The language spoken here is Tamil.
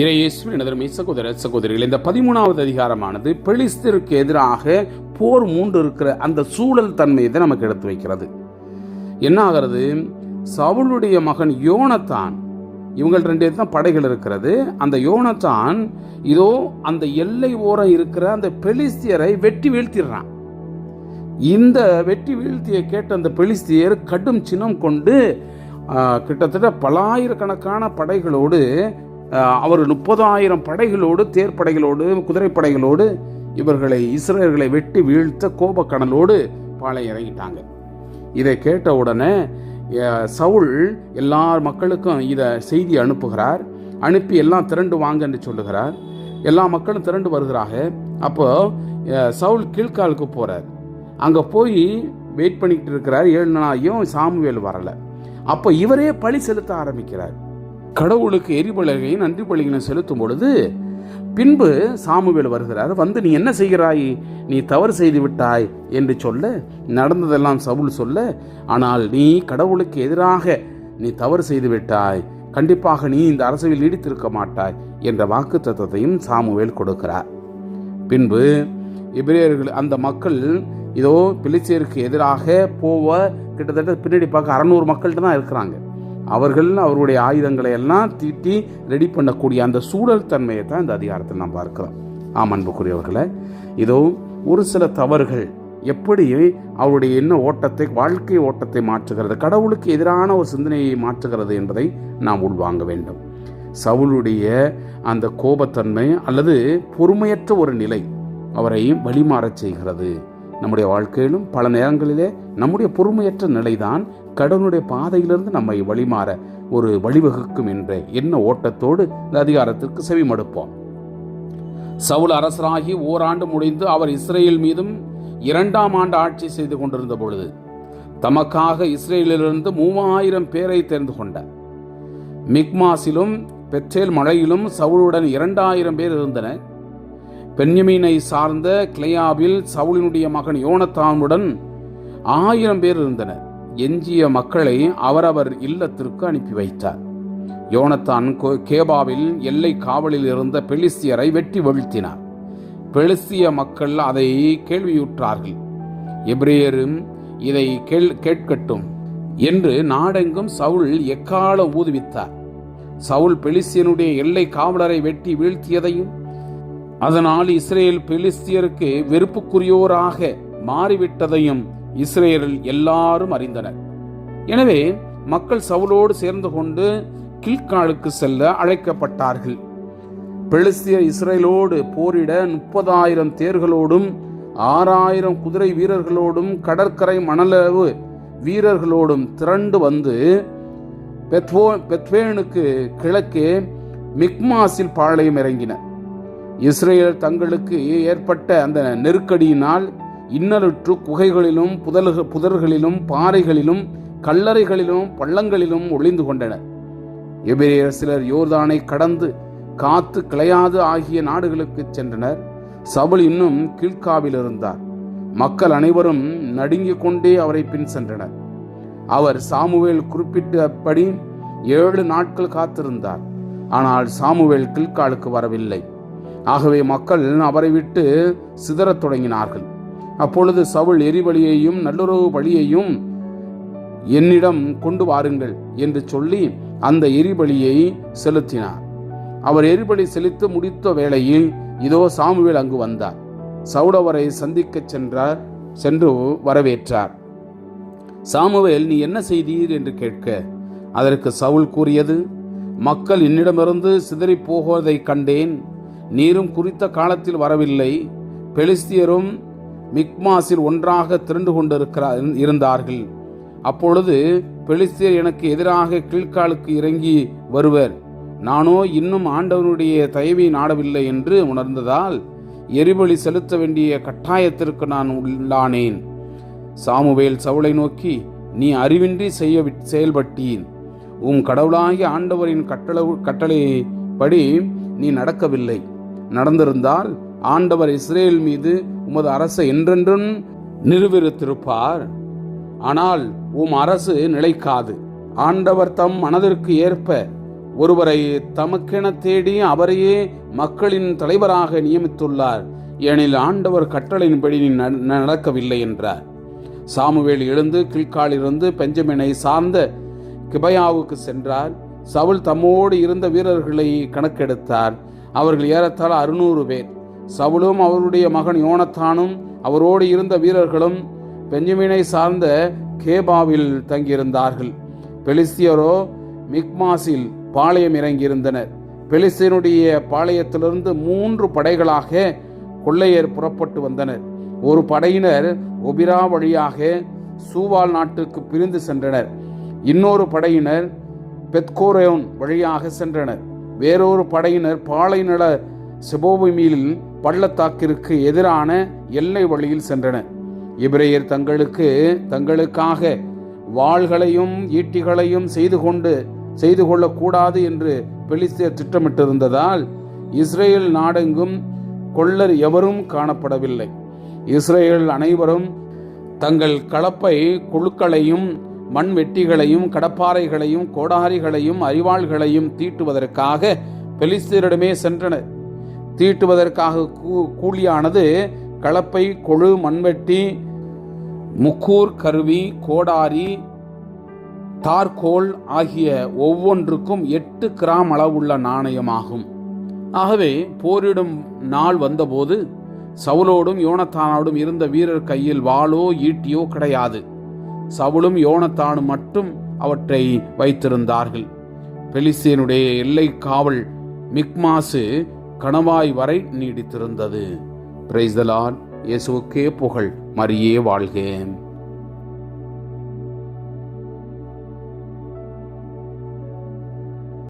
இறையேசுவின் எனதருமை சகோதர சகோதரிகள் இந்த பதிமூணாவது அதிகாரமானது பெலிஸ்தருக்கு எதிராக போர் மூண்டு இருக்கிற அந்த சூழல் தன்மையை தான் நமக்கு எடுத்து வைக்கிறது. என்ன ஆகிறது? சவுளுடைய மகன் யோனத்தான் இவங்கள் ரெண்டு தான் படைகள் இருக்கிறது. அந்த யோனத்தான் இதோ அந்த எல்லை ஓரம் இருக்கிற அந்த பெலிஸ்தியரை வெட்டி வீழ்த்திடுறான். இந்த வெட்டி வீழ்த்தியை கேட்ட அந்த பெலிஸ்தியர் கடும் சினம் கொண்டு கிட்டத்தட்ட பலாயிரக்கணக்கான படைகளோடு அவர் முப்பதாயிரம் படைகளோடு தேர்ப்படைகளோடு குதிரைப்படைகளோடு இவர்களை இஸ்ரேல்களை வெட்டி வீழ்த்த கோபக்கடலோடு பாலை இறங்கிட்டாங்க இதை கேட்ட உடனே சவுல் எல்லா மக்களுக்கும் இதை செய்தி அனுப்புகிறார். அனுப்பி எல்லாம் திரண்டு வாங்கன்னு சொல்லுகிறார். எல்லா மக்களும் திரண்டு வருகிறாங்க. அப்போ சவுல் கீழ்காலுக்கு போகிறார் அங்கே போய் வெயிட் பண்ணிக்கிட்டு இருக்கிறார். ஏழு நாளையும் சாமுவேல் வரலை. அப்போ இவரே பழி செலுத்த ஆரம்பிக்கிறார். கடவுளுக்கு எரிபலகை நன்றி பலிகளை செலுத்தும் பொழுது பின்பு சாமுவேல் வருகிறார் வந்து நீ என்ன செய்கிறாய்? நீ தவறு செய்து விட்டாய் என்று சொல்ல நடந்ததெல்லாம் சவுல் சொல்ல ஆனால் நீ கடவுளுக்கு எதிராக நீ தவறு செய்து விட்டாய். கண்டிப்பாக நீ இந்த அரசவில் நீடித்திருக்க மாட்டாய் என்ற வாக்கு தத்துவத்தையும் சாமுவேல் கொடுக்கிறார். பின்பு எபிரேயர்கள் அந்த மக்கள் இதோ பிலிச்சியருக்கு எதிராக போவ கிட்டத்தட்ட பின்னாடி பார்க்க அறநூறு மக்கள்கிட்ட தான் இருக்கிறாங்க. அவர்கள் அவருடைய ஆயுதங்களை எல்லாம் தீட்டி ரெடி பண்ணக்கூடிய அந்த சூழல் தன்மையை தான் இந்த அதிகாரத்தில் நாம் பார்க்கிறோம். ஆம் அன்புக்குரியவர்களை இதோ ஒரு சில தவறுகள் எப்படி அவருடைய என்ன ஓட்டத்தை வாழ்க்கை ஓட்டத்தை மாற்றுகிறது கடவுளுக்கு எதிரான ஒரு சிந்தனையை மாற்றுகிறது என்பதை நாம் உள்வாங்க வேண்டும். சவுளுடைய அந்த கோபத்தன்மை அல்லது பொறுமையற்ற ஒரு நிலை அவரை வழிமாறச் செய்கிறது. நம்முடைய வாழ்க்கையிலும் பல நேரங்களிலே நம்முடைய பொறுமையற்ற நிலைதான் கடவுளுடைய பாதையிலிருந்து நம்மை வழிமாற ஒரு வழிவகுக்கும் என்ற எண்ண ஓட்டத்தோடு இந்த அதிகாரத்திற்கு செவிமடுப்போம். சவுல் அரசராகி ஓராண்டு முடிந்து அவர் இஸ்ரேல் மீதும் இரண்டாம் ஆண்டு ஆட்சி செய்து கொண்டிருந்த பொழுது தமக்காக இஸ்ரேலிலிருந்து மூவாயிரம் பேரை தெரிந்து கொண்டார் மிக்மாஸிலும் பெற்றேல் மலையிலும் சவுளுடன் இரண்டாயிரம் பேர் இருந்தனர். பென்யமீனை சார்ந்த கிளையாவில் சவுலினுடைய மகன் யோனத்தானுடன் ஆயிரம் பேர் இருந்தனர். எஞ்சிய மக்களை அவரவர் இல்லத்திற்கு அனுப்பி வைத்தார். யோனத்தான் கேபாவில் எல்லை காவலில் இருந்த பெலிஸ்தியரை வெட்டி வீழ்த்தினார். பெலிஸ்திய மக்கள் அதை கேள்வியுற்றார்கள். எப்ரேயரும் இதை கேள் கேட்கட்டும் என்று நாடெங்கும் சவுல் எக்கால ஊதுவித்தார். சவுல் பெலிஸ்தியனுடைய எல்லை காவலரை வெட்டி வீழ்த்தியதையும் அதனால் இஸ்ரேல் பெலிஸ்தியருக்கு வெறுப்புக்குரியோராக மாறிவிட்டதையும் இஸ்ரேல் எல்லாரும் அறிந்தனர். எனவே மக்கள் சவுலோடு சேர்ந்து கொண்டு கில்காலுக்கு செல்ல அழைக்கப்பட்டார்கள். பெலிஸ்தியர் இஸ்ரேலோடு போரிட முப்பதாயிரம் தேர்களோடும் ஆறாயிரம் குதிரை வீரர்களோடும் கடற்கரை மணலவு வீரர்களோடும் திரண்டு வந்து பெத்வோ பெத்வேனுக்கு கிழக்கே மிக்மாஸில் பாளையம் இறங்கினர். இஸ்ரேல் தங்களுக்கு ஏற்பட்ட அந்த நெருக்கடியினால் இன்னலுற்று குகைகளிலும் புதல்க புதர்களிலும் பாறைகளிலும் கல்லறைகளிலும் பள்ளங்களிலும் ஒளிந்து கொண்டனர் எபிரேயர் சிலர் யோர்தானை கடந்து காத்து கிளையாது ஆகிய நாடுகளுக்கு சென்றனர். சபுல் இன்னும் கீழ்காவில் இருந்தார் மக்கள் அனைவரும் நடுங்கிக் கொண்டே அவரை பின் சென்றனர். அவர் சாமுவேல் குறிப்பிட்டபடி ஏழு நாட்கள் காத்திருந்தார். ஆனால் சாமுவேல் கில்காலுக்கு வரவில்லை. ஆகவே மக்கள் அவரை விட்டு சிதறத் தொடங்கினார்கள். அப்பொழுது சவுல் எரிபலியையும் நல்லுறவு பலியையும் என்னிடம் கொண்டு வாருங்கள் என்று சொல்லி அந்த எரிபலியை செலுத்தினார். அவர் எரிபலி செலுத்த முடித்த வேளையில் இதோ சாமுவேல் அங்கு வந்தார். சவுடவரை சந்திக்கச் சென்றார் சென்று வரவேற்றார். சாமுவேல் நீ என்ன செய்தீர்? என்று கேட்க அதற்கு சவுல் கூறியது மக்கள் என்னிடமிருந்து சிதறிப் போவதைக் கண்டேன். நீரும் குறித்த காலத்தில் வரவில்லை. பெலிஸ்தியரும் மிக்மாஸில் ஒன்றாக திரண்டு கொண்டிருக்கிறார் இருந்தார்கள். அப்பொழுது பெலிஸ்தியர் எனக்கு எதிராக கீழ்காலுக்கு இறங்கி வருவர். நானோ இன்னும் ஆண்டவனுடைய தயவை நாடவில்லை என்று உணர்ந்ததால் எரிபலி செலுத்த வேண்டிய கட்டாயத்திற்கு நான் உள்ளானேன். சாமுவேல் சவுளை நோக்கி நீ அறிவின்றி செய்ய செயல்பட்டீன். உம் கடவுளாகிய ஆண்டவரின் கட்டளை கட்டளைப்படி நீ நடக்கவில்லை. நடந்திருந்தால் ஆண்டவர் இஸ்ரேல் மீது உமது அரசை என்றென்றும் நிறுவிருத்திருப்பார். ஆனால் உம் அரசு நிலைக்காது. ஆண்டவர் தம் மனதிற்கு ஏற்ப ஒருவரை தமக்கென தேடி அவரையே மக்களின் தலைவராக நியமித்துள்ளார். ஏனில் ஆண்டவர் கட்டளையின்படி நீ நடக்கவில்லை என்றார். சாமுவேல் எழுந்து கில்காலிலிருந்து பெஞ்சமினை சார்ந்த கிபயாவுக்கு சென்றார். சவுல் தம்மோடு இருந்த வீரர்களை கணக்கெடுத்தார். அவர்கள் ஏறத்தாழ அறுநூறு பேர். சவுலும் அவருடைய மகன் யோனத்தானும் அவரோடு இருந்த வீரர்களும் பெஞ்சமினை சார்ந்த கேபாவில் தங்கியிருந்தார்கள். பெலிஸ்தியரோ மிக்மாஸில் பாளையம் இறங்கியிருந்தனர். பெலிஸ்தீனுடைய பாளையத்திலிருந்து மூன்று படைகளாக கொள்ளையர் புறப்பட்டு வந்தனர். ஒரு படையினர் ஒபிரா வழியாக சூவால் நாட்டுக்கு பிரிந்து சென்றனர். இன்னொரு படையினர் பெத்கோரோன் வழியாக சென்றனர். வேறொரு படையினர் பாலைநில செபோபுமியில் பள்ளத்தாக்கிற்கு எதிரான எல்லை வழியில் சென்றனர் இப்ரேயர் தங்களுக்கு தங்களுக்காக வாள்களையும் ஈட்டிகளையும் செய்து கொண்டு செய்து கொள்ளக்கூடாது என்று பெலிஸ்தியர் திட்டமிட்டிருந்ததால் இஸ்ரேல் நாடெங்கும் கொள்ளர் எவரும் காணப்படவில்லை. இஸ்ரேல் அனைவரும் தங்கள் கலப்பை குழுக்களையும் மண் வெட்டிகளையும் கடப்பாறைகளையும் கோடாரிகளையும் அரிவாள்களையும் தீட்டுவதற்காக பெலிஸ்தீரிடமே சென்றனர். தீட்டுவதற்காக கூ- கூலியானது கலப்பை கொழு மண்வெட்டி முக்கூர் கருவி கோடாரி தார்கோல் ஆகிய ஒவ்வொன்றுக்கும் எட்டு கிராம் அளவுள்ள நாணயமாகும். ஆகவே போரிடும் நாள் வந்தபோது சவுலோடும் யோனத்தானோடும் இருந்த வீரர் கையில் வாளோ ஈட்டியோ கிடையாது. சவுலும் யோனத்தானும் மட்டும் அவற்றை வைத்திருந்தார்கள். பெலிஸ்தீனுடைய எல்லை காவல் மிக்மாசு கணவாய் வரை நீடித்திருந்தது. பிரைஸ் இயேசுக்கே புகழ். மரியே வாழ்க